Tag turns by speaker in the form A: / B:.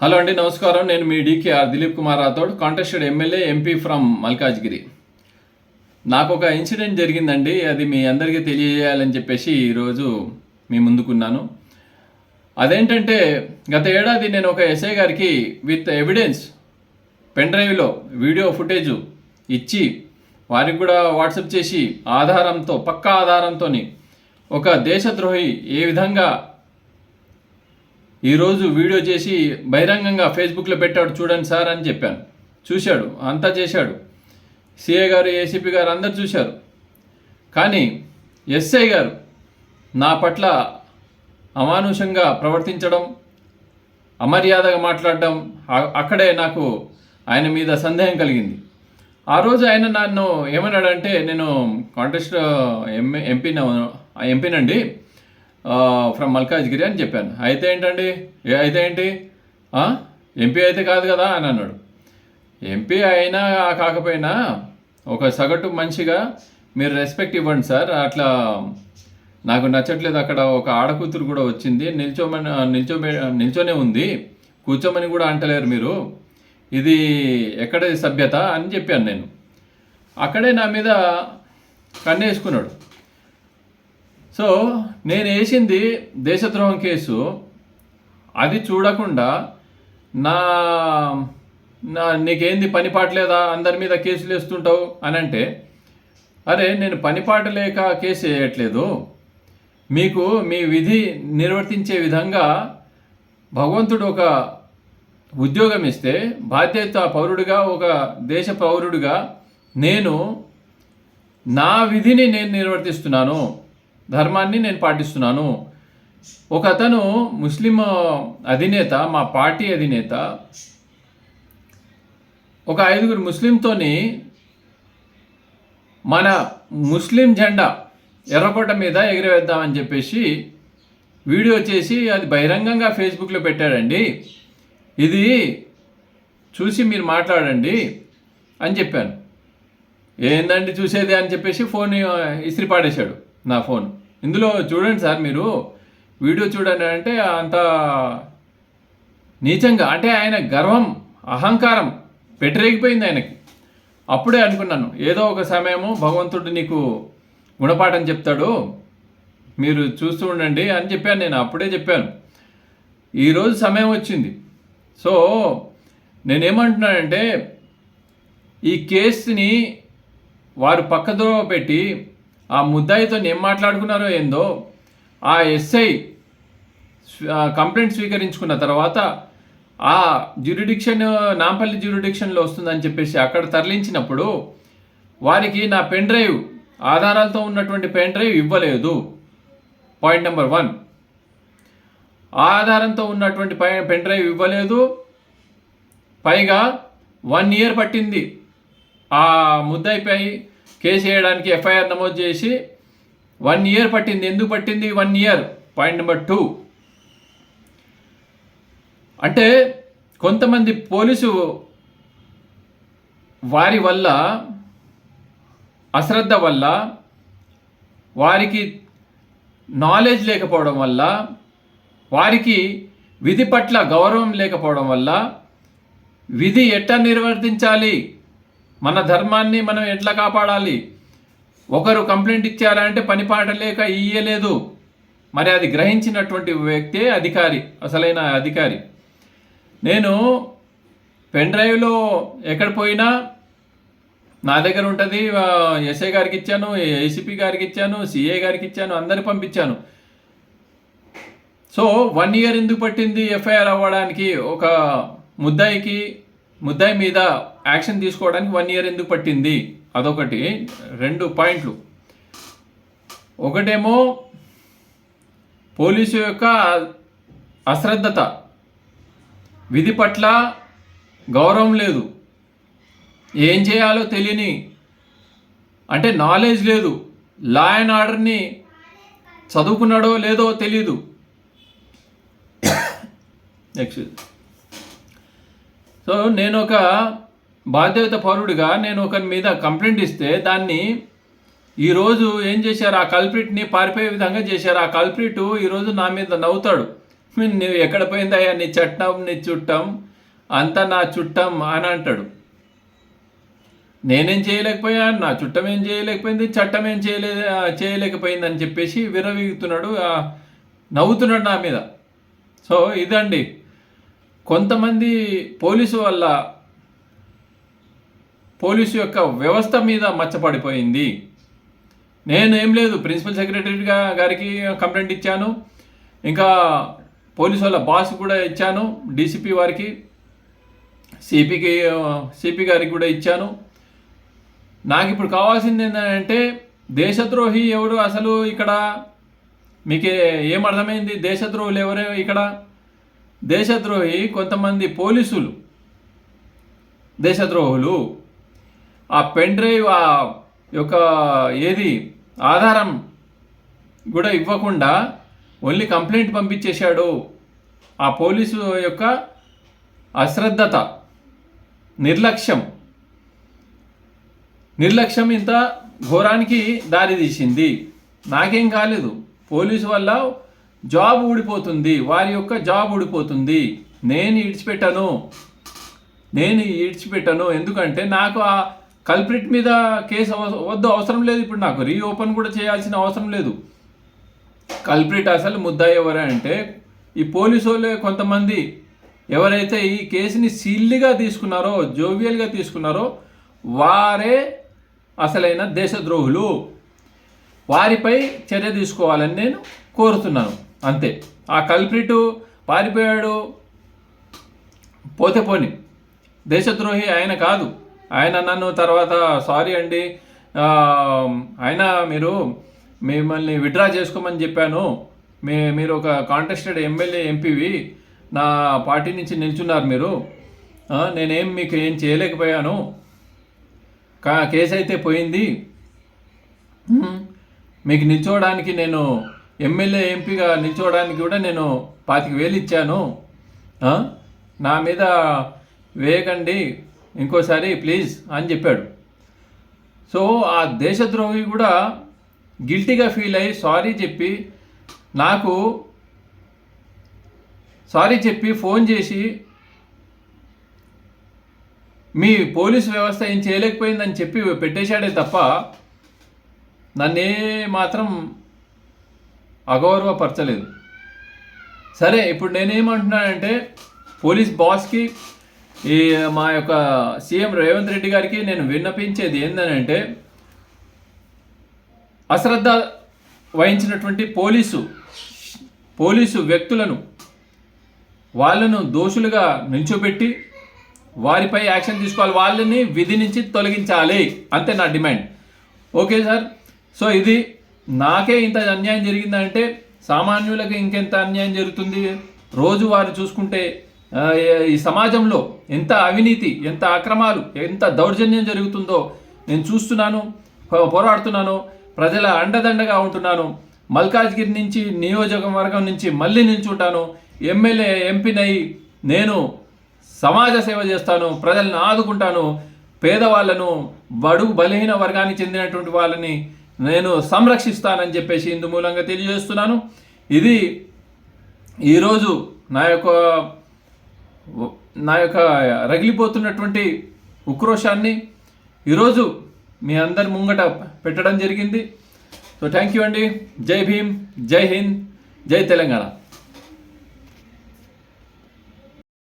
A: Hello అండి నమస్కారం. నేను మీ DKR Dilip Kumar Rathod contested MLA MP from Malkajgiri. నాకు ఒక ఇన్సిడెంట్ జరిగిందండి. అది మీ అందరికీ తెలియజేయాలని చెప్పేసి ఈరోజు మీ ముందుకున్నాను. అదేంటంటే గత ఏడాది నేను ఒక ఎస్ఐ గారికి విత్ ఎవిడెన్స్ పెన్ డ్రైవ్లో వీడియో ఫుటేజ్ ఇచ్చి వారికి కూడా వాట్సాప్ చేసి ఆధారంతో పక్కా ఆధారంతో ఒక దేశద్రోహి ఏ విధంగా ఈరోజు వీడియో చేసి బహిరంగంగా ఫేస్బుక్లో పెట్టాడు చూడండి సార్ అని చెప్పాను. చూశాడు అంతా చేశాడు. సిఏ గారు ఏసీపీ గారు అందరు చూశారు. కానీ ఎస్ఐ గారు నా పట్ల అమానుషంగా ప్రవర్తించడం అమర్యాదగా మాట్లాడడం అక్కడే నాకు ఆయన మీద సందేహం కలిగింది. ఆ రోజు ఆయన నన్ను ఏమన్నాడంటే నేను కాంటెస్ట్ ఎంఏ ఎంపీ ఎంపీనండి ఫ్రమ్ మల్కాజ్గిరి అని చెప్పాను. అయితే ఏంటండి? ఏ అయితే ఏంటి? ఎంపీ అయితే కాదు కదా అని అన్నాడు. ఎంపీ అయినా కాకపోయినా ఒక సగటు మనిషిగా మీరు రెస్పెక్ట్ ఇవ్వండి సార్. అట్లా నాకు నచ్చట్లేదు. అక్కడ ఒక ఆడకూతురు కూడా వచ్చింది. నిల్చోమని నిల్చోబె నిల్చోనే ఉంది. కూర్చోమని కూడా అంటలేరు మీరు. ఇది ఎక్కడ సభ్యత అని చెప్పాను నేను. అక్కడే నా మీద కన్నేసుకున్నాడు సో నేను వేసింది దేశద్రోహం కేసు. అది చూడకుండా నా నా నీకేంది పని లేదా? అందరి మీద కేసులు వేస్తుంటావు అని అంటే అరే నేను పని పాట లేక కేసు వేయట్లేదు. మీకు మీ విధి నిర్వర్తించే విధంగా భగవంతుడు ఒక ఉద్యోగం ఇస్తే బాధ్యత పౌరుడిగా ఒక దేశ పౌరుడిగా నేను నా విధిని నేను నిర్వర్తిస్తున్నాను. ధర్మాన్ని నేను పాటిస్తున్నాను. ఒక అతను ముస్లిం అధినేత మా పార్టీ అధినేత. ఒక ఐదుగురు ముస్లింతోని మన ముస్లిం జెండా ఎర్రకోట మీద ఎగిరవేద్దామని చెప్పేసి వీడియో చేసి అది బహిరంగంగా ఫేస్బుక్లో పెట్టాడండి. ఇది చూసి మీరు మాట్లాడండి అని చెప్పాను. ఏందండి చూసేది అని చెప్పేసి ఫోన్ ఇస్త్రీ పాడేశాడు నా ఫోన్. ఇందులో చూడండి సార్ మీరు వీడియో చూడండి అంటే అంత నీచంగా అంటే ఆయన గర్వం అహంకారం పెట్టరేగిపోయింది ఆయనకి. అప్పుడే అనుకున్నాను ఏదో ఒక సమయము భగవంతుడు నీకు గుణపాఠం చెప్తాడు మీరు చూస్తూ ఉండండి అని చెప్పాను నేను అప్పుడే చెప్పాను. ఈరోజు సమయం వచ్చింది. సో నేనేమంటున్నానంటే ఈ కేసుని వారు పక్కదో పెట్టి ఆ ముద్దాయితో ఏం మాట్లాడుకున్నారో ఏందో ఆ ఎస్ఐ కంప్లైంట్ స్వీకరించుకున్న తర్వాత ఆ జ్యూరిడిక్షన్ నాంపల్లి జ్యూరిడిక్షన్లో వస్తుందని చెప్పేసి అక్కడ తరలించినప్పుడు వారికి నా పెన్ డ్రైవ్ ఆధారాలతో ఉన్నటువంటి పెన్ డ్రైవ్ ఇవ్వలేదు. Point number one. ఆధారంతో ఉన్నటువంటి పై- పెన్ డ్రైవ్ ఇవ్వలేదు. పైగా వన్ ఇయర్ పట్టింది. ఆ ముద్దాయిపై కేసు వేయడానికి ఎఫ్ఐఆర్ నమోదు చేసి వన్ ఇయర్ పట్టింది. ఎందుకు పట్టింది? One year. Point number two. అంటే కొంతమంది పోలీసు వారి వల్ల అశ్రద్ధ వల్ల వారికి నాలెడ్జ్ లేకపోవడం వల్ల వారికి విధి పట్ల గౌరవం లేకపోవడం వల్ల విధి ఎట్లా నిర్వర్తించాలి? మన ధర్మాన్ని మనం ఎట్లా కాపాడాలి? ఒకరు కంప్లైంట్ ఇచ్చారంటే పని పాట లేక ఇయ్యలేదు. మరి అది గ్రహించినటువంటి వ్యక్తే అధికారి అసలైన అధికారి. నేను పెన్ డ్రైవ్లో ఎక్కడ పోయినా నా దగ్గర ఉంటుంది ఎస్ఐ గారికి ఇచ్చాను ఏసీపీ గారికి ఇచ్చాను సిఏ గారికి ఇచ్చాను అందరికి పంపించాను. సో వన్ ఇయర్ ఎందుకు పట్టింది ఎఫ్ఐఆర్ అవ్వడానికి? ఒక ముద్దాయికి ముద్దాయి మీద యాక్షన్ తీసుకోవడానికి వన్ ఇయర్ ఎందుకు పట్టింది? అదొకటి. రెండు పాయింట్లు. ఒకటేమో పోలీసు యొక్క అశ్రద్ధత. విధి పట్ల గౌరవం లేదు. ఏం చేయాలో తెలియని అంటే నాలెడ్జ్ లేదు. లా అండ్ ఆర్డర్ని చదువుకున్నాడో లేదో తెలీదు. ఎక్స్క్యూజ్ సో నేను ఒక బాధ్యత పౌరుడిగా నేను ఒకరి మీద కంప్లైంట్ ఇస్తే దాన్ని ఈరోజు ఏం చేశారు? ఆ కల్ప్రిట్ని పారిపోయే విధంగా చేశారు. ఆ కల్ప్రిట్ ఈరోజు నా మీద నవ్వుతాడు. నువ్వు ఎక్కడ పోయిందయ్యా? నీ చట్టం నీ చుట్టం అంతా నా చుట్టం అని అంటాడు. నేనేం చేయలేకపోయా? నా చుట్టం ఏం చేయలేకపోయింది? చట్టం ఏం చేయలే చేయలేకపోయింది అని చెప్పేసి విరవీగుతున్నాడు నవ్వుతున్నాడు నా మీద. సో ఇదండి. కొంతమంది పోలీసు వల్ల పోలీసు యొక్క వ్యవస్థ మీద మచ్చపడిపోయింది. నేను ఏం లేదు ప్రిన్సిపల్ సెక్రటరీ గారికి కంప్లైంట్ ఇచ్చాను. ఇంకా పోలీసు వాళ్ళ బాస్ కూడా ఇచ్చాను డీసీపీ వారికి సిపికి సిపి గారికి కూడా ఇచ్చాను. నాకు ఇప్పుడు కావాల్సింది ఏంటంటే దేశద్రోహి ఎవరు? అసలు ఇక్కడ మీకు ఏం అర్థమైంది? దేశద్రోహులు ఎవరు ఇక్కడ? దేశద్రోహి కొంతమంది పోలీసులు. దేశద్రోహులు. ఆ పెన్ డ్రైవ్ ఆ యొక్క ఏది ఆధారం కూడా ఇవ్వకుండా ఓన్లీ కంప్లైంట్ పంపించేశాడు. ఆ పోలీసు యొక్క అశ్రద్ధత నిర్లక్ష్యం. నిర్లక్ష్యం ఇంత ఘోరానికి దారి తీసింది నాకేం కాలేదు. పోలీసు వల్ల జాబ్ ఊడిపోతుంది వారి యొక్క జాబ్ ఊడిపోతుంది. నేను ఇడిచిపెట్టను నేను ఇడిచిపెట్టను ఎందుకంటే నాకు ఆ కల్ప్రిట్ మీద కేసు వద్దు అవసరం లేదు ఇప్పుడు నాకు. రీఓపెన్ కూడా చేయాల్సిన అవసరం లేదు. కల్ప్రిట్ అసలు ముద్దాయి ఎవరు అంటే ఈ పోలీసు వాళ్ళే కొంతమంది ఎవరైతే ఈ కేసుని సిల్లిగా తీసుకున్నారో జోవియల్గా తీసుకున్నారో వారే అసలైన దేశద్రోహులు. వారిపై చర్య తీసుకోవాలని నేను కోరుతున్నాను. అంతే. ఆ కల్ప్రిటు పారిపోయాడు. పోతే పోని. దేశద్రోహి ఆయన కాదు. ఆయన నన్ను తర్వాత సారీ అండి. ఆయన మీరు మిమ్మల్ని విడ్రా చేసుకోమని చెప్పాను. మీ మీరు ఒక కాంటెస్టెడ్ ఎమ్మెల్యే ఎంపీవి. నా పార్టీ నుంచి నిల్చున్నారు మీరు. నేనేం మీకు ఏం చేయలేకపోయాను. కా కేసు అయితే పోయింది మీకు నిల్చోవడానికి నేను ఎమ్మెల్యే ఎంపీగా నిల్చోవడానికి కూడా నేను పాతిక వేలు ఇచ్చాను. నా మీద వేయకండి ఇంకోసారి ప్లీజ్ అని చెప్పాడు. సో ఆ దేశద్రోహి కూడా గిల్టీగా ఫీల్ అయ్యి సారీ చెప్పి నాకు సారీ చెప్పి ఫోన్ చేసి మీ పోలీస్ వ్యవస్థ ఏం చేయలేకపోయిందని చెప్పి పెట్టేశాడే తప్ప నన్నే మాత్రం అగౌరవపరచలేదు. సరే ఇప్పుడు నేనేమంటున్నానంటే పోలీస్ బాస్కి ఈ మా యొక్క సీఎం రేవంత్ రెడ్డి గారికి నేను విన్నపించేది ఏంటంటే అశ్రద్ధ వహించినటువంటి పోలీసు పోలీసు వ్యక్తులను వాళ్ళను దోషులుగా నిల్చోబెట్టి వారిపై యాక్షన్ తీసుకోవాలి వాళ్ళని విధి నుంచి తొలగించాలి అంతే నా డిమాండ్. Okay sir? సో ఇది నాకే ఇంత అన్యాయం జరిగిందంటే సామాన్యులకు ఇంకెంత అన్యాయం జరుగుతుంది? రోజు వారు చూసుకుంటే ఈ సమాజంలో ఎంత అవినీతి ఎంత అక్రమాలు ఎంత దౌర్జన్యం జరుగుతుందో నేను చూస్తున్నాను పోరాడుతున్నాను ప్రజల అండదండగా ఉంటున్నాను. మల్కాజ్గిరి నుంచి నియోజకవర్గం నుంచి మళ్ళీ నిల్చుంటాను. ఎమ్మెల్యే ఎంపీనై నేను సమాజ సేవ చేస్తాను ప్రజలను ఆదుకుంటాను. పేదవాళ్ళను బడుగు బలహీన వర్గానికి చెందినటువంటి వాళ్ళని నేను సంరక్షిస్తానని చెప్పేసి ఇందు మూలంగా తెలియజేస్తున్నాను. ఇది ఈరోజు నా యొక్క నా యొక్క రగిలిపోతున్నటువంటి ఉక్రోషాన్ని ఈరోజు మీ అందరి ముంగట పెట్టడం జరిగింది. సో థ్యాంక్ యూ అండి. జై భీమ్ జై హింద్ జై తెలంగాణ.